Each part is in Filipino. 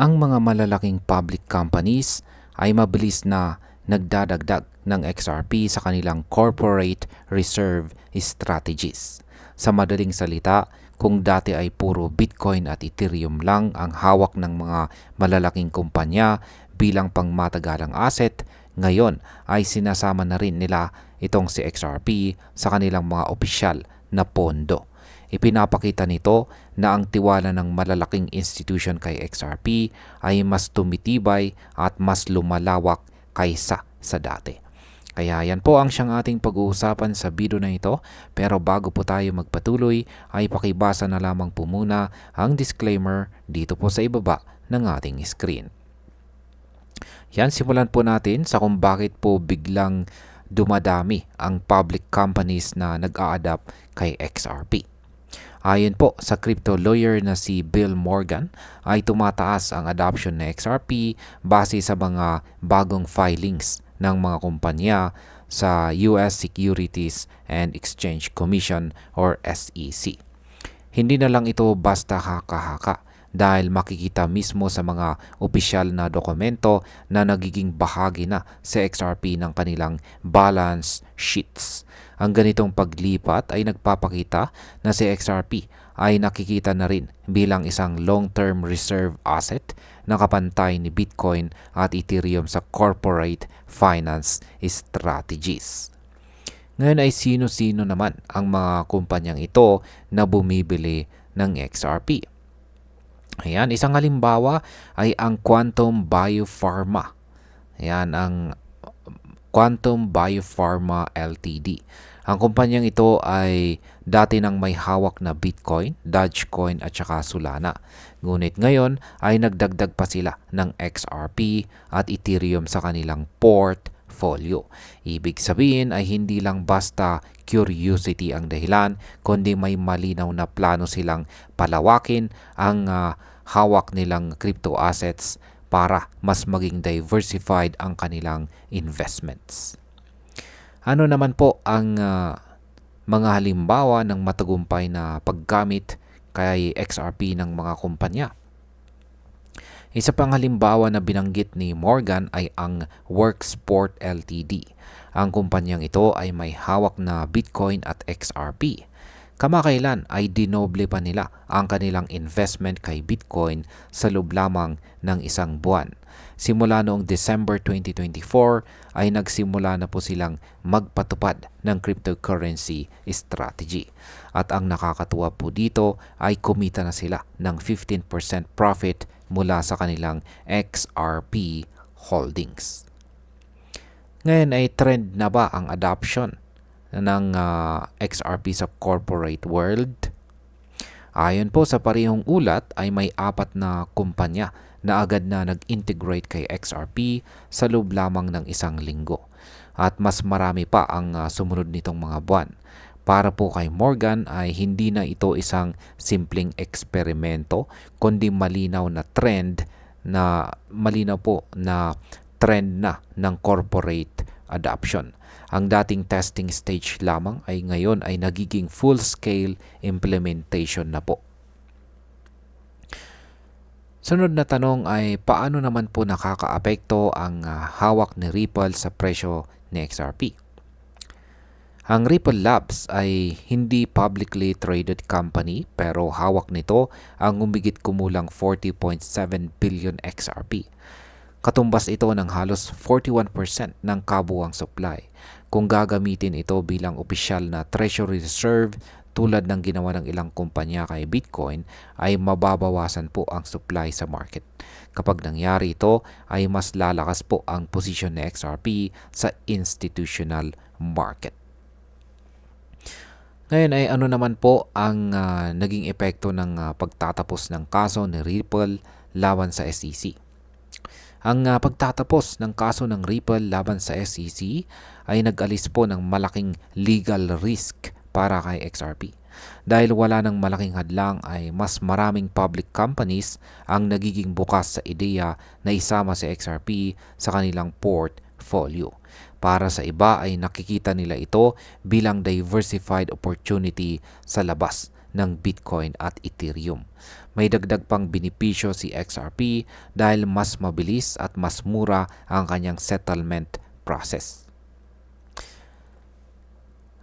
ang mga malalaking public companies ay mabilis na nagdadagdag ng XRP sa kanilang corporate reserve strategies. Sa madaling salita, kung dati ay puro Bitcoin at Ethereum lang ang hawak ng mga malalaking kumpanya bilang pangmatagalang asset, ngayon ay sinasama na rin nila itong si XRP sa kanilang mga opisyal na pondo. Ipinapakita nito na ang tiwala ng malalaking institution kay XRP ay mas tumitibay at mas lumalawak kaysa sa dati. Kaya yan po ang siyang ating pag-uusapan sa video na ito. Pero bago po tayo magpatuloy ay pakibasa na lamang po muna ang disclaimer dito po sa ibaba ng ating screen. Yan, simulan po natin sa kung bakit po biglang dumadami ang public companies na nag-a-adapt kay XRP. Ayon po sa crypto lawyer na si Bill Morgan ay tumataas ang adoption ng XRP base sa mga bagong filings ng mga kumpanya sa US Securities and Exchange Commission or SEC. Hindi na lang ito basta haka-haka dahil makikita mismo sa mga opisyal na dokumento na nagiging bahagi na sa XRP ng kanilang balance sheets. Ang ganitong paglipat ay nagpapakita na si XRP ay nakikita na rin bilang isang long-term reserve asset na kapantay ni Bitcoin at Ethereum sa corporate finance strategies. Ngayon ay sino-sino naman ang mga kumpanyang ito na bumibili ng XRP. Ayan, isang halimbawa ay ang Quantum Biopharma. Ayan, ang Quantum Biopharma Ltd. Ang kumpanyang ito ay dati nang may hawak na Bitcoin, Dogecoin at saka Solana. Ngunit ngayon ay nagdagdag pa sila ng XRP at Ethereum sa kanilang portfolio. Ibig sabihin ay hindi lang basta curiosity ang dahilan, kundi may malinaw na plano silang palawakin ang uh, hawak nilang crypto assets para mas maging diversified ang kanilang investments. Ano naman po ang uh, mga halimbawa ng matagumpay na paggamit kay XRP ng mga kumpanya? Isa pang halimbawa na binanggit ni Morgan ay ang Worksport Ltd. Ang kumpanyang ito ay may hawak na Bitcoin at XRP. Kamakailan ay dinoble pa nila ang kanilang investment kay Bitcoin sa loob lamang ng isang buwan. Simula noong December 2024 ay nagsimula na po silang magpatupad ng cryptocurrency strategy. At ang nakakatuwa po dito ay kumita na sila ng 15% profit mula sa kanilang XRP holdings. Ngayon ay trend na ba ang adoption ng uh, ah, XRP sa corporate world? Ayon po sa parehong ulat ay may apat na kumpanya na agad na nag-integrate kay XRP sa loob lamang ng isang linggo. At mas marami pa ang uh, sumunod nitong mga buwan. Para po kay Morgan ay hindi na ito isang simpleng eksperimento kundi malinaw na trend na malinaw po na trend na ng corporate adoption. Ang dating testing stage lamang ay ngayon ay nagiging full-scale implementation na po. Sunod na tanong ay paano naman po nakakaapekto ang uh, hawak ni Ripple sa presyo ni XRP? Ang Ripple Labs ay hindi publicly traded company pero hawak nito ang umigit kumulang 40.7 billion XRP. Katumbas ito ng halos 41% ng kabuang supply. Kung gagamitin ito bilang opisyal na treasury reserve tulad ng ginawa ng ilang kumpanya kay Bitcoin ay mababawasan po ang supply sa market. Kapag nangyari ito ay mas lalakas po ang posisyon ni XRP sa institutional market. Ngayon ay ano naman po ang uh, naging epekto ng uh, pagtatapos ng kaso ni Ripple laban sa SEC. Ang uh, pagtatapos ng kaso ng Ripple laban sa SEC ay nag-alis po ng malaking legal risk para kay XRP. Dahil wala ng malaking hadlang ay mas maraming public companies ang nagiging bukas sa ideya na isama si XRP sa kanilang portfolio. Para sa iba ay nakikita nila ito bilang diversified opportunity sa labas ng Bitcoin at Ethereum. May dagdag pang benepisyo si XRP dahil mas mabilis at mas mura ang kanyang settlement process.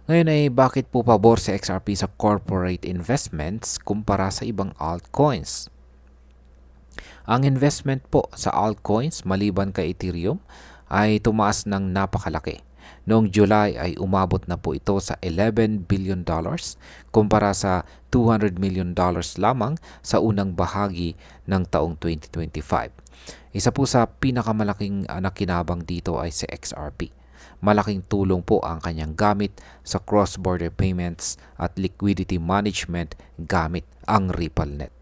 Ngayon ay bakit po pabor si XRP sa corporate investments kumpara sa ibang altcoins? Ang investment po sa altcoins maliban kay Ethereum ay tumaas ng napakalaki. Noong July ay umabot na po ito sa 11 billion dollars kumpara sa 200 million dollars lamang sa unang bahagi ng taong 2025. Isa po sa pinakamalaking uh, nakinabang dito ay si XRP. Malaking tulong po ang kanyang gamit sa cross-border payments at liquidity management gamit ang RippleNet.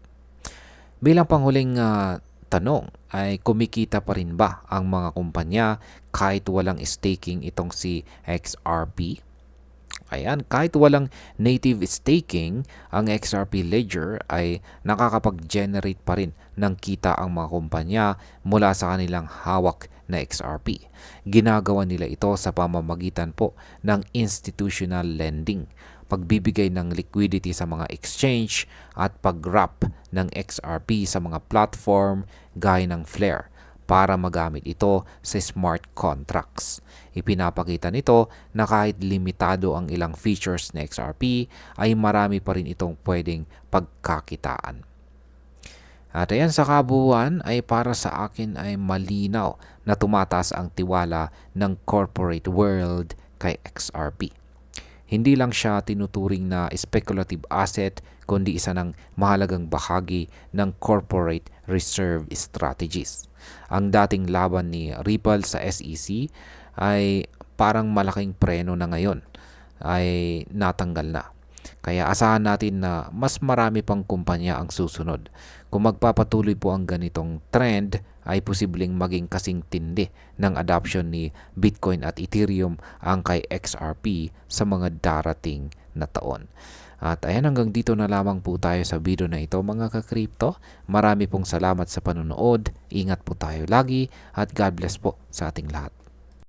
Bilang panghuling uh, tanong ay kumikita pa rin ba ang mga kumpanya kahit walang staking itong si XRP? Ayan, kahit walang native staking, ang XRP Ledger ay nakakapag-generate pa rin ng kita ang mga kumpanya mula sa kanilang hawak na XRP. Ginagawa nila ito sa pamamagitan po ng institutional lending, pagbibigay ng liquidity sa mga exchange at pag-wrap ng XRP sa mga platform gaya ng Flare para magamit ito sa smart contracts. Ipinapakita nito na kahit limitado ang ilang features ng XRP ay marami pa rin itong pwedeng pagkakitaan. At ayan sa kabuuan ay para sa akin ay malinaw na tumataas ang tiwala ng corporate world kay XRP. Hindi lang siya tinuturing na speculative asset kundi isa ng mahalagang bahagi ng corporate reserve strategies. Ang dating laban ni Ripple sa SEC ay parang malaking preno na ngayon ay natanggal na. Kaya asahan natin na mas marami pang kumpanya ang susunod. Kung magpapatuloy po ang ganitong trend, ay posibleng maging kasing tindi ng adoption ni Bitcoin at Ethereum ang kay XRP sa mga darating na taon. At ayan hanggang dito na lamang po tayo sa video na ito mga ka-crypto. Marami pong salamat sa panonood. Ingat po tayo lagi at God bless po sa ating lahat.